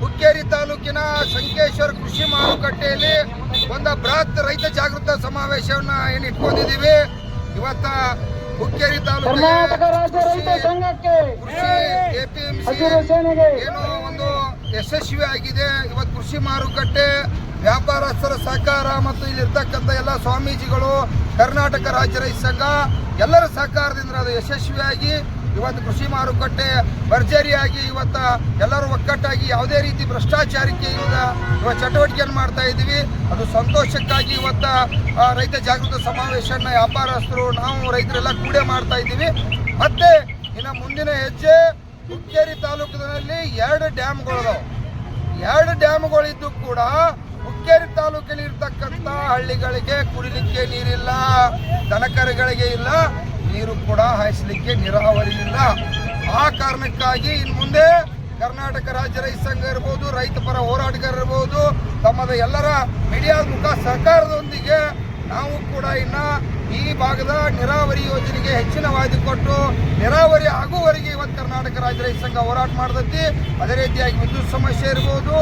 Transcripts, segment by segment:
ಹುಕ್ಕೇರಿ ತಾಲೂಕಿನ ಸಂಕೇಶ್ವರ ಕೃಷಿ ಮಾರುಕಟ್ಟೆಯಲ್ಲಿ ಒಂದು ಬೃಹತ್ ರೈತ ಜಾಗೃತ ಸಮಾವೇಶವನ್ನ ಏನು ಇಟ್ಕೊಂಡಿದ್ದೀವಿ. ಇವತ್ತ ಹುಕ್ಕೇರಿ ತಾಲೂಕಿನ ಸಂಘಕ್ಕೆ ಕೃಷಿ ಏನು ಒಂದು ಯಶಸ್ವಿ ಆಗಿದೆ. ಇವತ್ತು ಕೃಷಿ ಮಾರುಕಟ್ಟೆ ವ್ಯಾಪಾರಸ್ಥರ ಸಹಕಾರ ಮತ್ತು ಇಲ್ಲಿರ್ತಕ್ಕಂಥ ಎಲ್ಲ ಸ್ವಾಮೀಜಿಗಳು ಕರ್ನಾಟಕ ರಾಜ್ಯ ರೈತ ಸಂಘ ಎಲ್ಲರ ಸಹಕಾರದಿಂದ ಅದು ಯಶಸ್ವಿಯಾಗಿ ಇವತ್ತು ಕೃಷಿ ಮಾರುಕಟ್ಟೆ ಭರ್ಜರಿಯಾಗಿ ಇವತ್ತ ಎಲ್ಲರೂ ಒಕ್ಕಟ್ಟಾಗಿ ಯಾವುದೇ ರೀತಿ ಭ್ರಷ್ಟಾಚಾರಕ್ಕೆ ಇವತ್ತು ಚಟುವಟಿಕೆಯನ್ನು ಮಾಡ್ತಾ ಇದ್ದೀವಿ. ಅದು ಸಂತೋಷಕ್ಕಾಗಿ ಇವತ್ತ ರೈತ ಜಾಗೃತ ಸಮಾವೇಶನ ವ್ಯಾಪಾರಸ್ಥರು, ನಾವು ರೈತರೆಲ್ಲ ಕೂಡೆ ಮಾಡ್ತಾ ಇದ್ದೀವಿ. ಮತ್ತೆ ಇನ್ನು ಮುಂದಿನ ಹೆಜ್ಜೆ ಹುಕ್ಕೇರಿ ತಾಲೂಕಿನಲ್ಲಿ ಎರಡು ಡ್ಯಾಮ್ಗಳಿದಾವೆ ಎರಡು ಡ್ಯಾಮ್ಗಳಿದ್ದು ಕೂಡ ಹುಕ್ಕೇರಿ ತಾಲೂಕಲ್ಲಿ ಇರ್ತಕ್ಕಂಥ ಹಳ್ಳಿಗಳಿಗೆ ಕುಡಿಲಿಕ್ಕೆ ನೀರಿಲ್ಲ, ದನಕರುಗಳಿಗೆ ಇಲ್ಲ. ನೀರು ಕೂಡ ಹಾಯಿಸಲಿಕ್ಕೆ ನೀರಾವರಿ ಇಲ್ಲ ಆ ಕಾರಣಕ್ಕಾಗಿ ಇನ್ನು ಮುಂದೆ ಕರ್ನಾಟಕ ರಾಜ್ಯ ರೈತ ಸಂಘ ಇರ್ಬೋದು, ರೈತ ಪರ ಹೋರಾಟಗಾರ ಇರ್ಬೋದು, ತಮ್ಮದ ಎಲ್ಲರ ಮೀಡಿಯಾದ ಮುಖ ಸಹಕಾರದೊಂದಿಗೆ ನಾವು ಕೂಡ ಇನ್ನು ಈ ಭಾಗದ ನೀರಾವರಿ ಯೋಜನೆಗೆ ಹೆಚ್ಚಿನ ವಾಯ್ದೆ ಕೊಟ್ಟು ನೀರಾವರಿ ಆಗುವವರೆಗೆ ಇವತ್ತು ಕರ್ನಾಟಕ ರಾಜ್ಯ ರೈತ ಸಂಘ ಹೋರಾಟ ಮಾಡ್ತೈತಿ. ಅದೇ ರೀತಿಯಾಗಿ ವಿದ್ಯುತ್ ಸಮಸ್ಯೆ ಇರ್ಬೋದು,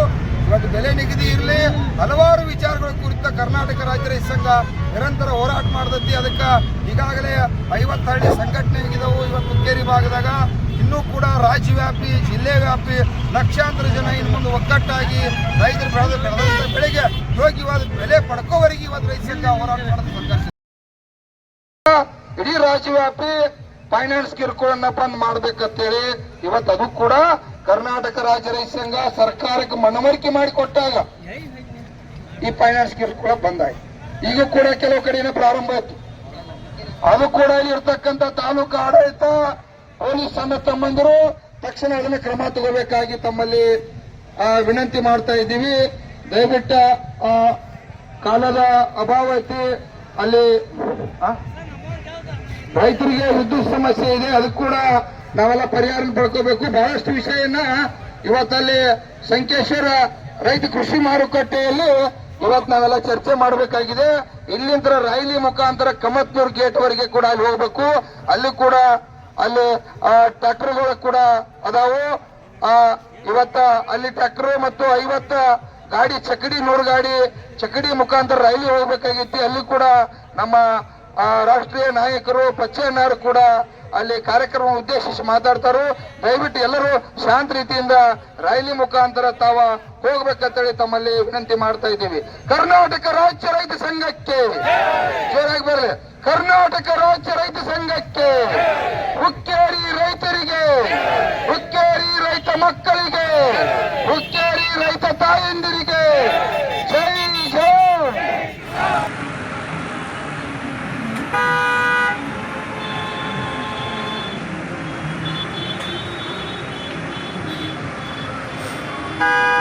ಇವತ್ತು ಬೆಲೆ ನಿಗದಿ ಇರಲಿ, ಹಲವಾರು ವಿಚಾರಗಳ ಕುರಿತ ಕರ್ನಾಟಕ ರಾಜ್ಯ ರೈತ ಸಂಘ ನಿರಂತರ ಹೋರಾಟ ಮಾಡ್ತೈತಿ. ಅದಕ್ಕೆ ಈಗಾಗಲೇ ಐವತ್ತು ಹಳ್ಳಿ ಸಂಘಟನೆ ಆಗಿದವು ಇವತ್ತು ಹುಕ್ಕೇರಿ ಭಾಗದಾಗ ಇನ್ನೂ ಕೂಡ ರಾಜ್ಯವ್ಯಾಪಿ ಜಿಲ್ಲೆ ವ್ಯಾಪಿ ಲಕ್ಷಾಂತರ ಜನ ಇನ್ನು ಮುಂದೆ ಒಗ್ಗಟ್ಟಾಗಿ ರೈತರು ಬೆಳೆದ ಬೆಳೆದಂಥ ಬೆಳೆಗೆ ಯೋಗ್ಯವಾದ ಬೆಲೆ ಪಡ್ಕೋವರೆಗೆ ಇವತ್ತು ರೈತ ಸಂಘ ಹೋರಾಟ ಮಾಡೋದು ಸಂಘರ್ಷ. ಇಡೀ ರಾಜ್ಯವ್ಯಾಪಿ ಫೈನಾನ್ಸ್ ಕಿರುಕುಳನ್ನ ಬಂದ್ ಮಾಡ್ಬೇಕಂತೇಳಿ ಇವತ್ತು ಅದು ಕೂಡ ಕರ್ನಾಟಕ ರಾಜ್ಯ ರೈತ ಸಂಘ ಸರ್ಕಾರಕ್ಕೆ ಮನವರಿಕೆ ಮಾಡಿಕೊಟ್ಟಾಗ ಈ ಫೈನಾನ್ಸ್ ಕಿರುಕುಳ ಬಂದಾಯ್ತು. ಈಗ ಕೂಡ ಕೆಲವು ಕಡೆನೇ ಪ್ರಾರಂಭ ಆಯ್ತು. ಅದು ಕೂಡ ಇರ್ತಕ್ಕಂಥ ತಾಲೂಕು ಆಡಳಿತ, ಪೊಲೀಸ್ ಸಣ್ಣ ತಮ್ಮಂದರು ತಕ್ಷಣ ಅದನ್ನ ಕ್ರಮ ತಗೋಬೇಕಾಗಿ ತಮ್ಮಲ್ಲಿ ವಿನಂತಿ ಮಾಡ್ತಾ ಇದ್ದೀವಿ. ದಯವಿಟ್ಟ ಕಾಲದ ಅಭಾವ ಐತಿ. ಅಲ್ಲಿ ರೈತರಿಗೆ ವಿದ್ಯುತ್ ಸಮಸ್ಯೆ ಇದೆ ಅದಕ್ಕೆ ಕೂಡ ನಾವೆಲ್ಲ ಪರಿಹಾರ ಪಡ್ಕೋಬೇಕು. ಬಹಳಷ್ಟು ವಿಷಯನ ಇವತ್ತಲ್ಲಿ ಸಂಕೇಶ್ವರ ರೈತ ಕೃಷಿ ಮಾರುಕಟ್ಟೆಯಲ್ಲಿ ಇವತ್ತು ನಾವೆಲ್ಲ ಚರ್ಚೆ ಮಾಡಬೇಕಾಗಿದೆ. ಇಲ್ಲಿಂದ ರೈಲಿ ಮುಖಾಂತರ ಕಮತ್ನೂರ್ ಗೇಟ್ ವರೆಗೆ ಕೂಡ ಅಲ್ಲಿ ಹೋಗ್ಬೇಕು. ಅಲ್ಲಿ ಕೂಡ ಅಲ್ಲಿ ಟ್ರ್ಯಾಕ್ಟರ್ಗಳು ಕೂಡ ಅದಾವು. ಇವತ್ತ ಅಲ್ಲಿ ಟ್ರ್ಯಾಕ್ಟರ್ ಮತ್ತು ಐವತ್ತ ಗಾಡಿ, ಚಕಡಿ ನೂರು ಗಾಡಿ, ಚಕಡಿ ಮುಖಾಂತರ ರೈಲಿ ಹೋಗ್ಬೇಕಾಗಿತ್ತು. ಅಲ್ಲಿ ಕೂಡ ನಮ್ಮ ರಾಷ್ಟ್ರೀಯ ನಾಯಕರು ಪಚ್ಚಯ್ಯನವರು ಕೂಡ ಅಲ್ಲಿ ಕಾರ್ಯಕ್ರಮ ಉದ್ದೇಶಿಸಿ ಮಾತಾಡ್ತಾರೋ, ದಯವಿಟ್ಟು ಎಲ್ಲರೂ ಶಾಂತ ರೀತಿಯಿಂದ ರೈಲಿ ಮುಖಾಂತರ ತಾವ ಹೋಗ್ಬೇಕಂತೇಳಿ ತಮ್ಮಲ್ಲಿ ವಿನಂತಿ ಮಾಡ್ತಾ ಇದ್ದೀವಿ. ಕರ್ನಾಟಕ ರಾಜ್ಯ ರೈತ ಸಂಘಕ್ಕೆ ಜೋರಾಗಿ ಬರಲಿ. ಕರ್ನಾಟಕ ರಾಜ್ಯ ರೈತ ಸಂಘಕ್ಕೆ ಹುಕ್ಕೇರಿ ರೈತರಿಗೆ, ಹುಕ್ಕೇರಿ ರೈತ ಮಕ್ಕಳಿಗೆ Bye.